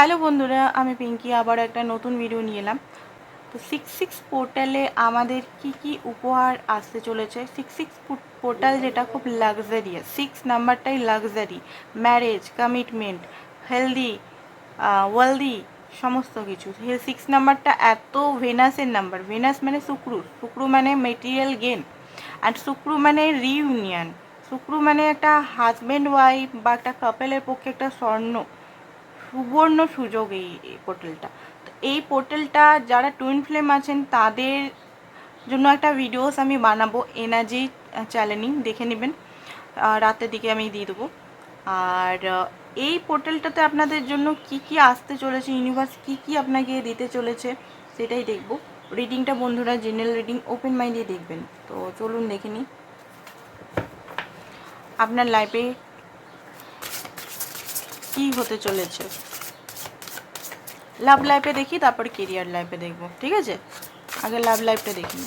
Hello বন্ধুরা, আমি পিঙ্কি আবার একটা নতুন ভিডিও নিয়ে এলাম। তো সিক্স সিক্স পোর্টালে আমাদের কি কি উপহার আসতে চলেছে? সিক্স সিক্স পোর্টাল যেটা খুব luxurious six নাম্বারটাই luxury marriage commitment healthy wealthy সমস্ত কিছু। সিক্স নাম্বারটা এত ভেনাসের নাম্বার। ভেনাস মানে শুক্র শুক্র মানে মেটেরিয়াল গেন অ্যান্ড শুক্র মানে রিইউনিয়ন শুক্র মানে একটা হাজব্যান্ড ওয়াইফ বা একটা কাপেলের পক্ষে একটা স্বর্ণ। সুবর্ণ সুযোগ এই পোর্টালটা। তো এই পোর্টালটা যারা টুইন ফ্লেম আছেন, তাদের জন্য একটা ভিডিওস আমি বানাবো এনার্জি চ্যালেঞ্জিং দেখে নেবেন। রাতের দিকে আমি দিয়ে দেবো। আর এই পোর্টালটাতে আপনাদের জন্য কি কি আসতে চলেছে ইউনিভার্স কি কি আপনাকে দিতে চলেছে, সেটাই দেখব। রিডিংটা বন্ধুরা জেনারেল রিডিং ওপেন মাইন্ডে দেখবেন। তো চলুন দেখে নিই। আপনার লাইফে কি হতে চলেছে? লাভ লাইফে দেখি, তারপর কেরিয়ার লাইফে দেখব, ঠিক আছে? আগে লাভ লাইফটা দেখি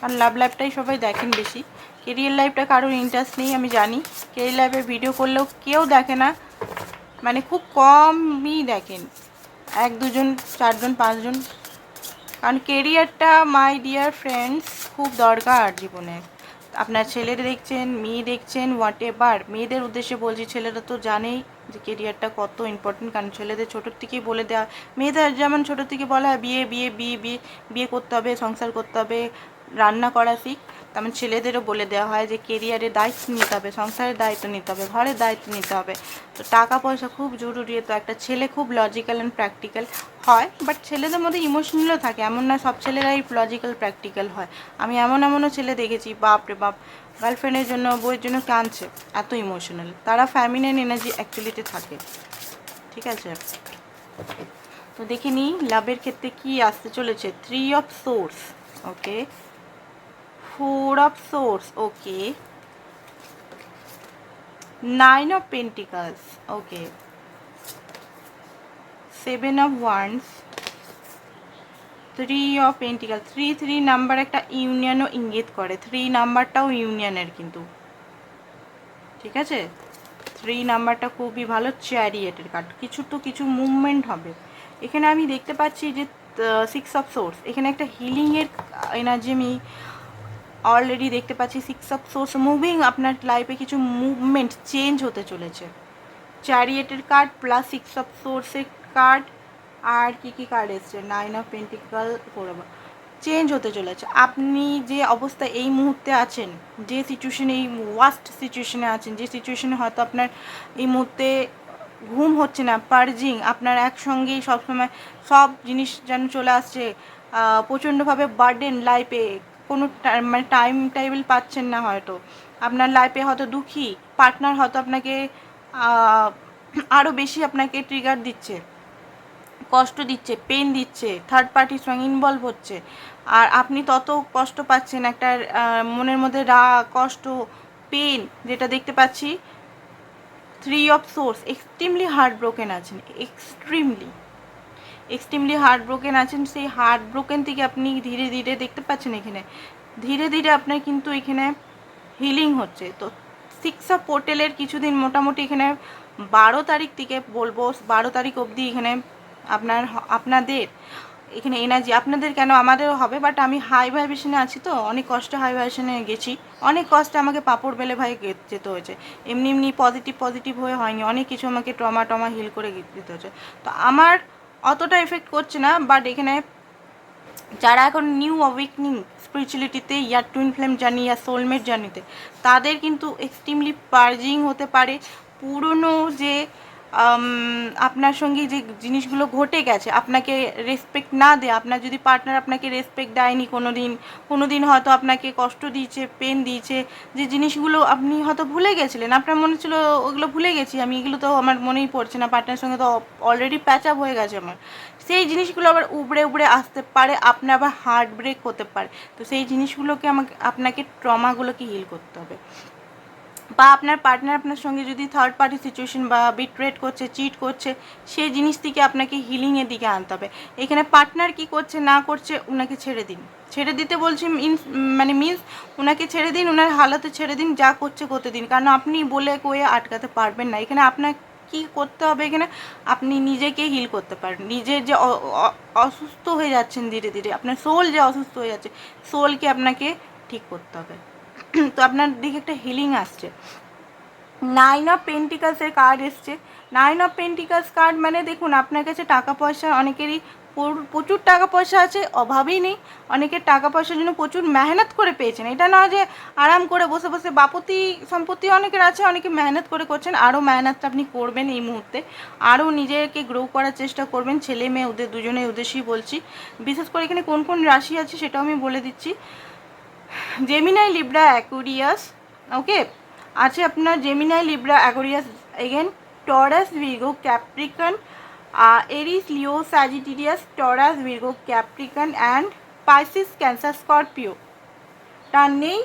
কারণ লাভ লাইফটাই সবাই দেখেন বেশি। কেরিয়ার লাইফটা কারোর ইন্টারেস্ট নেই, আমি জানি। কেরিয়ার লাইফে ভিডিও করলেও কেউ দেখে না। মানে খুব কমই দেখেন। এক, দুজন, চারজন, পাঁচজন। কারণ কেরিয়ারটা মাই ডিয়ার ফ্রেন্ডস খুব দরকার জীবনে। আপনার ছেলের দেখছেন, মেয়ে দেখছেন হোয়াট এভার মেয়েদের উদ্দেশ্যে বলছি, ছেলেরা তো জানেই। যে কেরিয়ারটা কত ইম্পর্টেন্ট কারণ ছেলেদের ছোটোর থেকেই বলে দেওয়া মেয়েদের যেমন ছোটোর থেকে বলা হয় বিয়ে বিয়ে বিয়ে বিয়ে বিয়ে করতে হবে, সংসার করতে হবে, রান্না করা শিখ। তেমন ছেলেদেরও বলে দেওয়া হয় যে কেরিয়ারে দায়িত্ব নিতে হবে, সংসারের দায়িত্ব নিতে হবে, ঘরের দায়িত্ব নিতে হবে। তো টাকা পয়সা খুব জরুরি, তো একটা ছেলে খুব লজিক্যাল অ্যান্ড প্র্যাকটিক্যাল হয় বাট ছেলেদের মধ্যে ইমোশনালও থাকে। এমন না, সব ছেলেরাই লজিক্যাল প্র্যাকটিক্যাল হয়। আমি এমন এমনও ছেলে দেখেছি, বাপ রে বাপ গার্লফ্রেন্ডের জন্য বইয়ের জন্য কাঁদছে, এত ইমোশনাল তারা ফ্যামিলিয়ান এনার্জি অ্যাকচুয়ালিতে থাকে। ঠিক আছে? তো দেখে নিই লাভের ক্ষেত্রে কি আসতে চলেছে? Three of swords okay four of swords okay nine of pentacles okay seven of wands three of pentacle three three number একটা ইউনিয়নও ইঙ্গিত করে। থ্রি নাম্বারটাও ইউনিয়নের কিন্তু। ঠিক আছে? থ্রি নাম্বারটা খুবই ভালো চ্যারিয়েটের কার্ড কিছু তো কিছু মুভমেন্ট হবে। এখানে আমি দেখতে পাচ্ছি যে সিক্স অফ সোর্স এখানে একটা হিলিংয়ের এনার্জি আমি অলরেডি দেখতে পাচ্ছি সিক্স অফ সোর্স মুভিং আপনার লাইফে কিছু মুভমেন্ট চেঞ্জ হতে চলেছে। চ্যারিয়েটের কার্ড প্লাস সিক্স অফ সোর্সের কার্ড আর কি কি কার্ড এসছে? নাইন অফ পেন্টিকাল করব চেঞ্জ হতে চলেছে। আপনি যে অবস্থা এই মুহূর্তে আছেন, যে সিচুয়েশনে এই ওয়াস্ট সিচুয়েশনে আছেন, যে সিচুয়েশনে হয়তো আপনার এই মুহূর্তে ঘুম হচ্ছে না পার্জিং আপনার একসঙ্গেই সবসময় সব জিনিস যেন চলে আসছে প্রচণ্ডভাবে বার্ডেন লাইফে কোনো মানে টাইম টেবিল পাচ্ছেন না হয়তো। আপনার লাইফে হয়তো দুঃখী পার্টনার হয়তো আপনাকে আরও বেশি আপনাকে ট্রিগার দিচ্ছে। কষ্ট দিচ্ছে পেন দিচ্ছে থার্ড পার্টির সঙ্গে ইনভলভ হচ্ছে। আর আপনি তত কষ্ট পাচ্ছেন একটা মনের মধ্যে রাগ কষ্ট পেন যেটা দেখতে পাচ্ছি three of swords extremely heart broken আছেন এক্সট্রিমলি এক্সট্রিমলি হার্ট ব্রোকেন আছেন, সেই হার্ট ব্রোকেন থেকে আপনি ধীরে ধীরে দেখতে পাচ্ছেন এখানে। ধীরে ধীরে আপনার কিন্তু এখানে হিলিং হচ্ছে। তো সিক্স অফ পোর্টেলের কিছুদিন মোটামুটি এখানে বারো তারিখ থেকে বলব, বারো তারিখ অবধি এখানে আপনার আপনাদের এখানে এনার্জি আপনাদের কেন আমাদেরও হবে বাট আমি হাই ভাইব্রেশনে আছি তো, অনেক কষ্টে হাই ভাইব্রেশনে গেছি। অনেক কষ্টে আমাকে পাপড় বেলে ভাই যেতে হয়েছে। এমনি এমনি পজিটিভ পজিটিভ হয়ে হয়নি, অনেক কিছু আমাকে ট্রমা টমা হিল করে যেতে হয়েছে। তো আমার অতটা এফেক্ট করছে না বাট এখানে যারা এখন নিউ অ্যাওয়েকনিং স্পিরিচুয়ালিটিতে ইয়ার টুইন ফ্লেম জার্নি ইয়ার সোলমেট জার্নিতে তাদের কিন্তু এক্সট্রিমলি পার্জিং হতে পারে। পুরনো যে আপনার সঙ্গে যে জিনিসগুলো ঘটে গেছে, আপনাকে রেসপেক্ট না দেয়, আপনার যদি পার্টনার আপনাকে রেসপেক্ট দেয়নি কোনো দিন কোনো দিন হয়তো আপনাকে কষ্ট দিয়েছে পেন দিয়েছে, যে জিনিসগুলো আপনি হয়তো ভুলে গেছিলেন, আপনার মনে ছিল ওগুলো ভুলে গেছি আমি, এগুলো তো আমার মনেই পড়ছে না পার্টনার সঙ্গে তো অলরেডি প্যাচ আপ হয়ে গেছে আমার। সেই জিনিসগুলো আবার উবড়ে উবড়ে আসতে পারে আপনার আবার হার্ট ব্রেক হতে পারে। তো সেই জিনিসগুলোকে আমাকে, আপনাকে ট্রমাগুলোকে হিল করতে হবে। বা আপনার পার্টনার আপনার সঙ্গে যদি থার্ড পার্টি সিচুয়েশন বা বিট্রেট করছে চিট করছে, সেই জিনিস থেকে আপনাকে হিলিংয়ের দিকে আনতে হবে। এখানে পার্টনার কি করছে, না করছে ওনাকে ছেড়ে দিন। ছেড়ে দিতে বলছি মিনস মানে মিনস ওনাকে ছেড়ে দিন ওনার হালাতে ছেড়ে দিন, যা করছে করতে দিন। কারণ আপনি বলে কয়ে আটকাতে পারবেন না। এখানে আপনার কি করতে হবে এখানে? আপনি নিজেকে হিল করতে পারেন নিজের যে অসুস্থ হয়ে যাচ্ছেন ধীরে ধীরে, আপনার সোল যে অসুস্থ হয়ে যাচ্ছে সোলকে আপনাকে ঠিক করতে হবে। তো আপনার দিকে একটা হিলিং আসছে। নাইন অফ পেন্টিকালসের কার্ড এসছে। নাইন অফ পেন্টিকালস কার্ড মানে দেখুন, আপনার কাছে টাকা পয়সা, অনেকেরই প্রচুর টাকা পয়সা আছে, অভাবই নেই। অনেকের টাকা পয়সার জন্য প্রচুর মেহনত করে পেয়েছেন। এটা নয় যে আরাম করে বসে বসে বাপতি সম্পত্তি অনেকের আছে, অনেকে মেহনত করে করছেন আরও মেহনতটা আপনি করবেন এই মুহূর্তে। আরও নিজেকে গ্রো করার চেষ্টা করবেন, ছেলে মেয়ে ওদের দুজনের উদ্দেশ্যেই বলছি। বিশেষ করে এখানে কোন কোন রাশি আছে সেটাও আমি বলে দিচ্ছি। জেমিনাই লিব্রা অ্যাকুরিয়াস ওকে আছে আপনার Gemini Libra Aquarius again Taurus Virgo Capricorn Aries Leo Sagittarius Taurus Virgo Capricorn and Pisces Cancer Scorpio তার নেই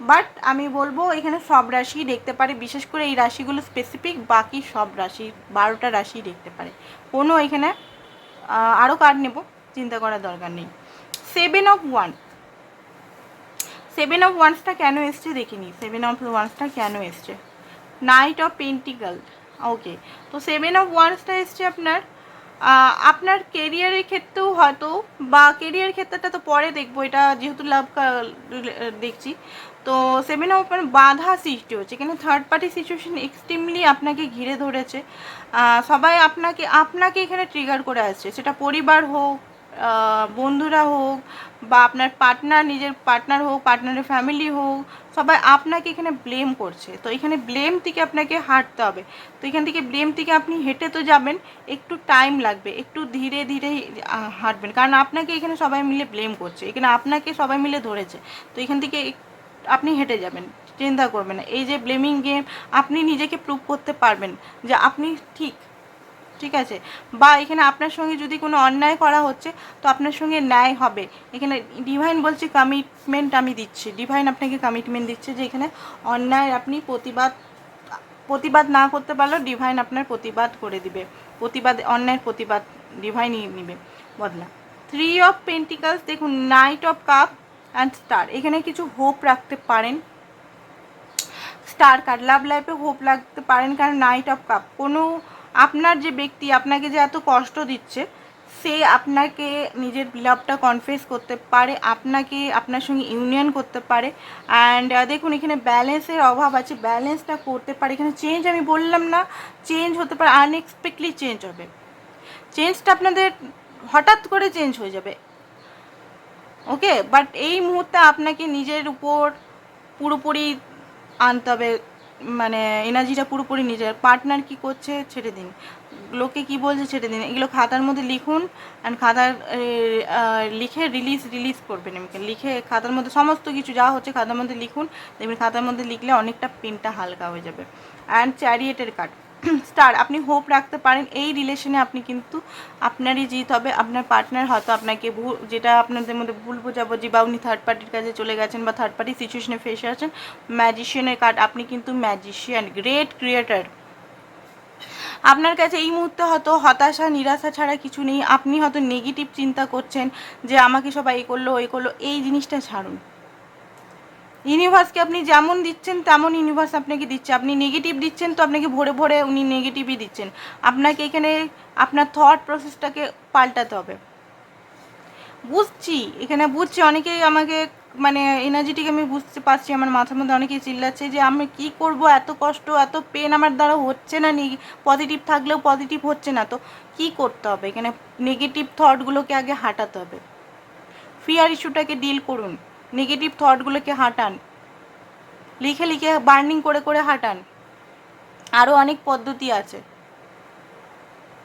বাট আমি বলব এখানে সব রাশি দেখতে পারে, বিশেষ করে এই রাশিগুলো স্পেসিফিক বাকি সব রাশি, বারোটা রাশি দেখতে পারে। কোনো এখানে আরও কার্ড নেব, চিন্তা করার দরকার নেই। Seven of one seven of ওয়ান্সটা কেন এসছে দেখিনি? সেভেন অফ ওয়ান্সটা কেন এসছে? নাইট অফ পেন্টিকাল ওকে তো সেভেন অফ ওয়ান্সটা এসছে আপনার আপনার কেরিয়ারের ক্ষেত্রেও হয়তো, বা কেরিয়ার ক্ষেত্রটা তো পরে দেখব, এটা যেহেতু লাভ দেখছি। তো সেভেন অফ বাধা সৃষ্টি হচ্ছে এখানে থার্ড পার্টি সিচুয়েশন এক্সট্রিমলি আপনাকে ঘিরে ধরেছে। সবাই আপনাকে আপনাকে এখানে ট্রিগার করে আসছে, সেটা পরিবার হোক বন্ধুরা হোক বা আপনার পার্টনার নিজের পার্টনার হোক পার্টনারের ফ্যামিলি হোক, সবাই আপনাকে এখানে ব্লেম করছে। তো এখানে ব্লেম থেকে আপনাকে হাঁটতে হবে। তো এখান থেকে ব্লেম থেকে আপনি হেঁটে তো যাবেন, একটু টাইম লাগবে, একটু ধীরে ধীরে হাঁটবেন। কারণ আপনাকে এখানে সবাই মিলে ব্লেম করছে, এখানে আপনাকে সবাই মিলে ধরেছে। তো এখান থেকে আপনি হেঁটে যাবেন, চিন্তা করবেন না। এই যে ব্লেমিং গেম আপনি নিজেকে প্রুভ করতে পারবেন যে আপনি ঠিক। ঠিক আছে? বা এখানে আপনার সঙ্গে যদি কোনো অন্যায় করা হচ্ছে, তো আপনার সঙ্গে ন্যায় হবে। এখানে ডিভাইন বলছে কমিটমেন্ট আমি দিচ্ছি। ডিভাইন আপনাকে কমিটমেন্ট দিচ্ছে যে এখানে অন্যায় আপনি প্রতিবাদ প্রতিবাদ না করতে পারলেও ডিভাইন আপনার প্রতিবাদ করে দিবে। প্রতিবাদ, অন্যায়ের প্রতিবাদ ডিভাইনই নিবে। বদলা। থ্রি অফ পেন্টিকালস দেখুন knight of cup and star এখানে কিছু হোপ রাখতে পারেন। স্টার কার্ড লাভ লাইফে হোপ রাখতে পারেন, কারণ নাইট অফ কাপ কোনো আপনার যে ব্যক্তি আপনাকে যে এত কষ্ট দিচ্ছে, সে আপনাকে নিজের লাভটা কনফেস করতে পারে, আপনাকে আপনার সঙ্গে ইউনিয়ন করতে পারে। অ্যান্ড দেখুন, এখানে ব্যালেন্সের অভাব আছে। ব্যালেন্সটা করতে পারে। এখানে চেঞ্জ আমি বললাম না চেঞ্জ হতে পারে আনএক্সপেক্টলি চেঞ্জ হবে। চেঞ্জটা আপনাদের হঠাৎ করে চেঞ্জ হয়ে যাবে। ওকে বাট এই মুহূর্তে আপনাকে নিজের উপর পুরোপুরি আনতে হবে। মানে এনার্জিটা পুরোপুরি নিজের। পার্টনার কি করছে ছেড়ে দিন। লোকে কি বলছে ছেড়ে দিন। এগুলো খাতার মধ্যে লিখুন অ্যান্ড খাতার লিখে রিলিজ রিলিজ করবেন এমনি লিখে খাতার মধ্যে সমস্ত কিছু যা হচ্ছে খাতার মধ্যে লিখুন। দেখবেন খাতার মধ্যে লিখলে অনেকটা পেনটা হালকা হয়ে যাবে। অ্যান্ড চ্যারিয়েটের কার্ড স্টার, আপনি হোপ রাখতে পারেন, এই রিলেশনে আপনি কিন্তু আপনারই জিত হবে, আপনার পার্টনার হয়তো আপনাকে ভুল যেটা আপনাদের মধ্যে ভুল বোঝাবুঝি বা উনি থার্ড পার্টির কাছে চলে গেছেন বা থার্ড পার্টি সিচুয়েশনে ফেসে আছেন ম্যাজিশিয়ানের কার্ড আপনি কিন্তু ম্যাজিশিয়ান গ্রেট ক্রিয়েটার আপনার কাছে এই মুহূর্তে হয়তো হতাশা, নিরাশা ছাড়া কিছু নেই, আপনি হয়তো নেগেটিভ চিন্তা করছেন যে আমাকে সবাই এই করল, ওই করল, এই জিনিসটা ছাড়ুন। ইউনিভার্সকে আপনি যেমন দিচ্ছেন, তেমন ইউনিভার্স আপনাকে দিচ্ছে। আপনি নেগেটিভ দিচ্ছেন, তো আপনাকে ভরে ভরে উনি নেগেটিভই দিচ্ছেন। আপনাকে এখানে আপনার থট প্রসেসটাকে পাল্টাতে হবে। বুঝছি, এখানে বুঝছি, অনেকেই আমাকে মানে এনার্জিটিক আমি বুঝতে পারছি, আমার মাথার মধ্যে অনেকেই চিল্লাচ্ছে যে আমি কি করব, এত কষ্ট, এত পেন আমার দ্বারা হচ্ছে না পজিটিভ থাকলেও পজিটিভ হচ্ছে না, তো কি করতে হবে? এখানে নেগেটিভ থটগুলোকে আগে হাঁটাতে হবে। ফিয়ার ইস্যুটাকে ডিল করুন। নেগেটিভ থটগুলোকে হাঁটান। লিখে লিখে বার্নিং করে করে হাঁটান। আরও অনেক পদ্ধতি আছে।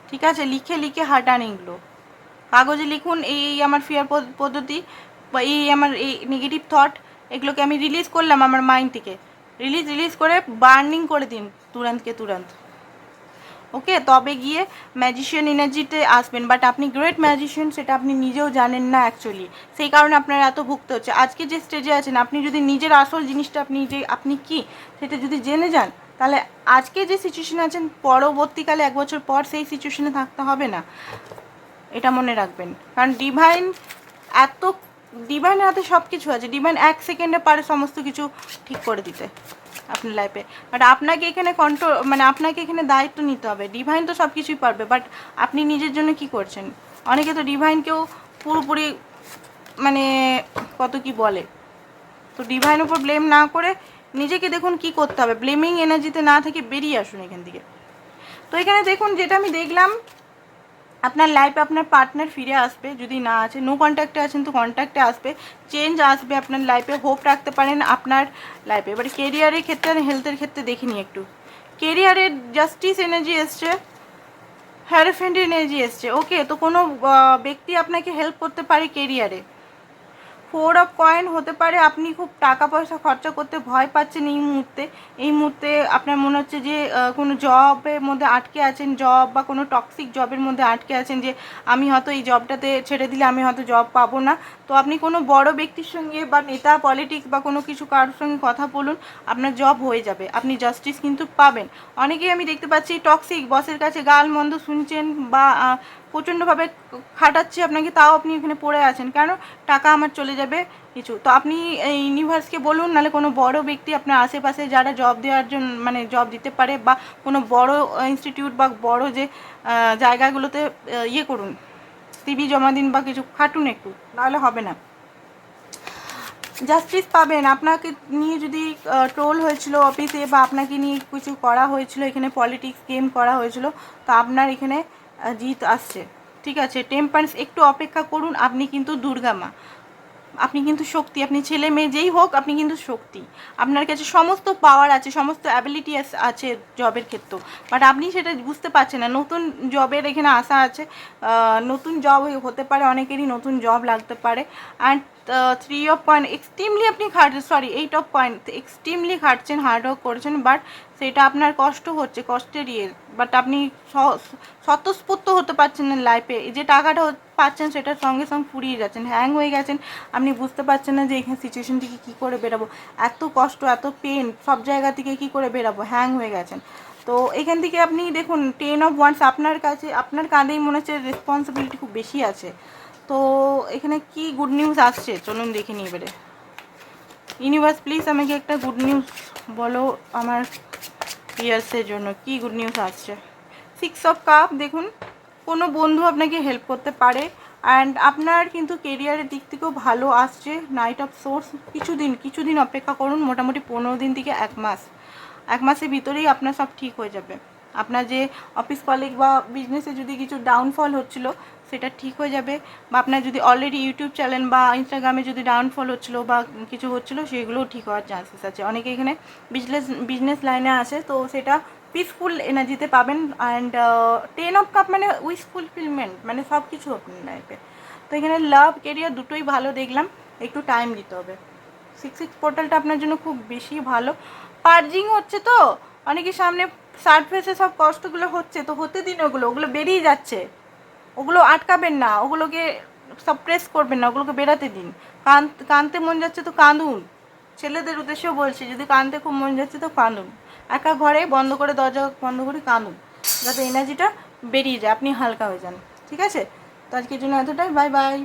ঠিক আছে? লিখে লিখে হাঁটান এগুলো। কাগজে লিখুন, এই আমার ফিয়ার পদ্ধতি বা এই আমার, এই নেগেটিভ থট এগুলোকে আমি রিলিজ করলাম আমার মাইন্ড থেকে। রিলিজ রিলিজ করে বার্নিং করে দিন তুরন্তকে তুরন্ত। ওকে? তবে গিয়ে ম্যাজিশিয়ান এনার্জিতে আসবেন। বাট আপনি গ্রেট ম্যাজিশিয়ান সেটা আপনি নিজেও জানেন না অ্যাকচুয়ালি সেই কারণে আপনার এত ভুগতে হচ্ছে। আজকে যে স্টেজে আছেন, আপনি যদি নিজের আসল জিনিসটা আপনি যে, আপনি কি, সেটা যদি জেনে যান, তাহলে আজকে যে সিচুয়েশনে আছেন, পরবর্তীকালে এক বছর পর সেই সিচুয়েশনে থাকতে হবে না। এটা মনে রাখবেন। কারণ ডিভাইন এত ডিভাইনের হাতে সব কিছু আছে। ডিভাইন এক সেকেন্ডে পারে সমস্ত কিছু ঠিক করে দিতে আপনার লাইফে বাট আপনাকে এখানে কন্ট্রোল মানে আপনাকে এখানে দায়িত্ব নিতে হবে। ডিভাইন তো সব কিছুই পারবে বাট আপনি নিজের জন্য কি করছেন? অনেকে তো ডিভাইনকেও পুরোপুরি মানে কত কি বলে? তো ডিভাইন উপর ব্লেম না করে নিজেকে দেখুন কি করতে হবে। ব্লেমিং এনার্জিতে না থেকে বেরিয়ে আসুন এখান থেকে। তো এখানে দেখুন, যেটা আমি দেখলাম আপনার লাইফে আপনার পার্টনার ফিরে আসবে, যদি না আছে নো কন্ট্যাক্টে আছেন তো কন্ট্যাক্টে আসবে চেঞ্জ আসবে আপনার লাইফে হোপ রাখতে পারেন আপনার লাইফে এবার কেরিয়ারের ক্ষেত্রে আর হেলথের ক্ষেত্রে দেখিনি একটু। কেরিয়ারের জাস্টিস এনার্জি এসছে হ্যারোফেন্ড এনার্জি এসছে ওকে তো কোনো ব্যক্তি আপনাকে হেল্প করতে পারে কেরিয়ারে ফোর অফ কয়েন হতে পারে, আপনি খুব টাকা পয়সা খরচা করতে ভয় পাচ্ছেন এই মুহূর্তে। এই মুহূর্তে আপনার মনে হচ্ছে যে কোনো জবের মধ্যে আটকে আছেন, জব বা কোনো টক্সিক জবের মধ্যে আটকে আছেন যে, আমি হয়তো এই জবটাতে ছেড়ে দিলে আমি হয়তো জব পাবো না। তো আপনি কোনো বড় ব্যক্তির সঙ্গে বা নেতা পলিটিক্স বা কোনো কিছু কারোর সঙ্গে কথা বলুন, আপনার জব হয়ে যাবে, আপনি জাস্টিস কিন্তু পাবেন। অনেকেই আমি দেখতে পাচ্ছি টক্সিক বসের কাছে গাল মন্দ শুনছেন বা প্রচণ্ডভাবে খাটাচ্ছি আপনাকে, তাও আপনি এখানে পড়ে আছেন। কেন? টাকা আমার চলে যাবে, কিছু। তো আপনি এই ইউনিভার্সকে বলুন, নাহলে কোনো বড় ব্যক্তি আপনার আশেপাশে যারা জব দেওয়ার জন্য মানে জব দিতে পারে বা কোনো বড় ইনস্টিটিউট বা বড় যে জায়গাগুলোতে ইয়ে করুন। সিবি জমা দিন বা কিছু, খাটুন একটু, নাহলে হবে না। জাস্টিস পাবেন। আপনাকে নিয়ে যদি ট্রোল হয়েছিল অফিসে বা আপনাকে নিয়ে কিছু করা হয়েছিল, এখানে পলিটিক্স গেম করা হয়েছিল, তো আপনার এখানে জিত আসছে। ঠিক আছে টেম্পারেন্স একটু অপেক্ষা করুন, আপনি কিন্তু দুর্গা মা আপনি কিন্তু শক্তি, আপনি ছেলে মেয়ে যেই হোক, আপনি কিন্তু শক্তি। আপনার কাছে সমস্ত পাওয়ার আছে, সমস্ত অ্যাবিলিটি আছে জবের ক্ষেত্রেও। বাট আপনি সেটা বুঝতে পারছেন না। নতুন জবের এখানে আশা আছে। নতুন জব হতে পারে, অনেকেরই নতুন জব লাগতে পারে। And three of point extremely আপনি খাট sorry eight of point extremely খাটছেন hard work করছেন বাট সেটা আপনার কষ্ট হচ্ছে কষ্টের ইয়ে বাট আপনি স্বতঃস্ফূর্ত হতে পারছেন না লাইফে যে টাকাটা পাচ্ছেন, সেটার সঙ্গে সঙ্গে ফুরিয়ে যাচ্ছেন হ্যাং হয়ে গেছেন। আপনি বুঝতে পারছেন না যে এখানে সিচুয়েশন থেকে কী করে বেরাবো। এত কষ্ট, এত পেন সব জায়গা থেকে কী করে বেরাবো? হ্যাং হয়ে গেছেন। তো এখান থেকে আপনি দেখুন টেন অফ ওয়ান্স আপনার কাছে, আপনার কাঁধেই মনে হচ্ছে রেসপন্সিবিলিটি খুব বেশি আছে। তো এখানে কি গুড নিউজ আসছে? চলুন দেখে নিই এবারে। ইউনিভার্স প্লিজ আমাকে একটা গুড নিউজ বলো আমার ইয়ার্সের জন্য। কি গুড নিউজ আসছে? সিক্স অফ কাপ দেখুন, কোনো বন্ধু আপনাকে হেল্প করতে পারে। অ্যান্ড আপনার কিন্তু কেরিয়ারের দিক থেকেও ভালো আসছে। নাইট অফ সোর্স কিছুদিন কিছুদিন অপেক্ষা করুন, মোটামুটি পনেরো দিন থেকে এক মাস। এক মাসের ভিতরেই আপনার সব ঠিক হয়ে যাবে। আপনার যে অফিস কলিগ বা বিজনেসে যদি কিছু ডাউনফল হচ্ছিল, সেটা ঠিক হয়ে যাবে। বা আপনার যদি অলরেডি ইউটিউব চ্যানেল বা ইনস্টাগ্রামে যদি ডাউনফল হচ্ছিল বা কিছু হচ্ছিল, সেগুলোও ঠিক হওয়ার চান্সেস আছে। অনেকে এখানে বিজনেস বিজনেস লাইনে আসে, তো সেটা পিসফুল এনার্জিতে পাবেন অ্যান্ড টেন অফ কাপ মানে উইস ফুলফিলমেন্ট মানে সব কিছু আপনার লাইফে তো এখানে লাভ কেরিয়ার দুটোই ভালো দেখলাম, একটু টাইম দিতে হবে। সিক্স সিক্স পোর্টালটা আপনার জন্য খুব বেশি ভালো। পার্জিং হচ্ছে তো, অনেকের সামনে সারফেসে সব কষ্টগুলো হচ্ছে, তো হতে দিন ওগুলো ওগুলো বেরিয়ে যাচ্ছে। ওগুলো আটকাবেন না, ওগুলোকে সব প্রেস করবেন না, ওগুলোকে বেরাতে দিন। কান কানতে মন যাচ্ছে তো কাঁদুন। ছেলেদের উদ্দেশ্যেও বলছি, যদি কানতে খুব মন যাচ্ছে তো কাঁদুন। একা ঘরে বন্ধ করে, দরজা বন্ধ করে কাঁদুন, যাতে এনার্জিটা বেরিয়ে যায়, আপনি হালকা হয়ে যান। ঠিক আছে? তো আজকের জন্য এতটাই বাই বাই